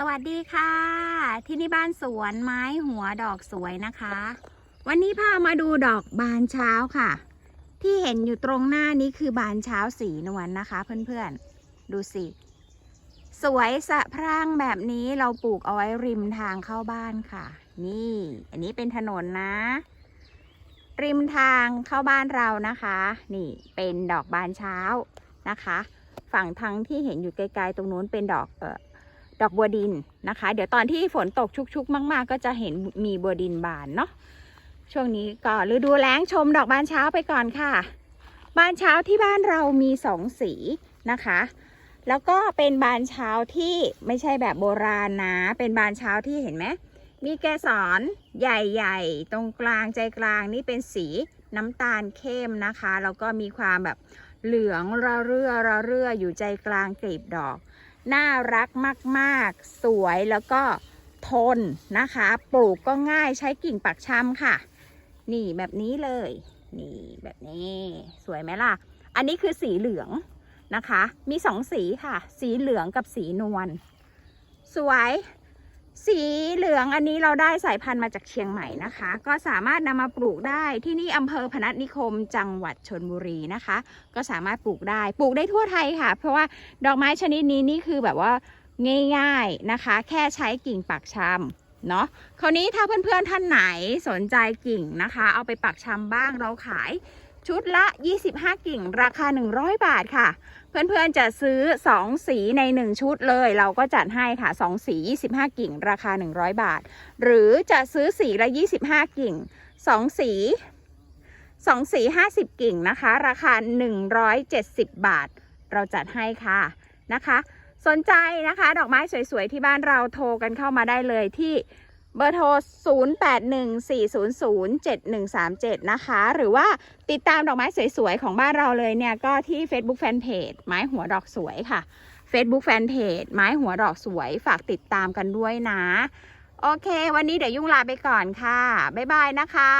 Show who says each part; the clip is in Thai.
Speaker 1: สวัสดีค่ะ ที่นี่บ้านสวนไม้หัวดอกสวยนะคะ วันนี้พามาดูดอกบานเช้าค่ะ ที่เห็นอยู่ตรงหน้านี้คือบานเช้าสีนวลนะคะเพื่อนๆ ดูสิ สวยสะพรั่งแบบนี้เราปลูกเอาไว้ริมทางเข้าบ้านค่ะ นี่ อันนี้เป็นถนนนะ ริมทางเข้าบ้านเรานะคะ นี่เป็นดอกบานเช้านะคะ ฝั่งทางที่เห็นอยู่ไกลๆตรงนู้นเป็นดอกเออ ดอกบัวดินนะคะ เดี๋ยวตอนที่ฝนตกชุกๆ มาก ๆ ก็จะเห็นมีบัวดินบานเนาะช่วงนี้ก็ฤดูแล้งชมดอกบานเช้าไปก่อนค่ะ บานเช้าที่บ้านเรามีสองสีนะคะ แล้วก็เป็นบานเช้าที่ไม่ใช่แบบโบราณนะ เป็นบานเช้าที่เห็นไหมมีแกสรใหญ่ๆ ตรงกลางใจกลางนี่เป็นสีน้ำตาลเข้มนะคะ แล้วก็มีความแบบเหลืองระเรื่อระเรื่ออยู่ใจกลางกลีบดอก น่ารักมากๆ สวยแล้วก็ทนนะคะ ปลูกก็ง่ายใช้กิ่งปักชำค่ะ นี่แบบนี้เลย นี่แบบนี้ สวยไหมล่ะ อันนี้คือสีเหลืองนะคะ มีสองสีค่ะ สีเหลืองกับสีนวล สวย สีเหลืองอันนี้เราได้สายพันธุ์มาจากเชียงใหม่นะคะ ก็สามารถนำมาปลูกได้ที่นี่อำเภอพนัสนิคม จังหวัดชนบุรีนะคะ ก็สามารถปลูกได้ปลูกได้ทั่วไทยค่ะ เพราะว่าดอกไม้ชนิดนี้นี่คือแบบว่าง่ายๆนะคะ แค่ใช้กิ่งปักชำเนาะคราวนี้ถ้าเพื่อนๆท่านไหนสนใจกิ่งนะคะ เอาไปปักชำบ้างเราขาย ชุดละ 25 กิ่ง ราคา 100 บาทค่ะ เพื่อนๆจะซื้อ 2 สีใน 1 ชุดเลย เราก็จัดให้ค่ะ 2 สี 25 กิ่ง ราคา 100 บาท หรือจะซื้อสีละ 25 กิ่ง 2 สี2สี50 กิ่งนะคะ ราคา 170 บาท เราจัดให้ค่ะนะคะ สนใจนะคะ ดอกไม้สวยๆ ที่บ้านเราโทรกันเข้ามาได้เลยที่ เบอร์โทร 0814007137 นะคะ หรือว่าติดตามดอกไม้สวยๆ ของบ้านเราเลยเนี่ย ก็ที่ Facebook Fanpage ไม้หัวดอกสวยค่ะ Facebook Fanpage ไม้หัวดอกสวยฝากติดตามกันด้วยนะ โอเค วันนี้เดี๋ยวยุ่งลาไปก่อนค่ะ บ๊ายบายนะคะ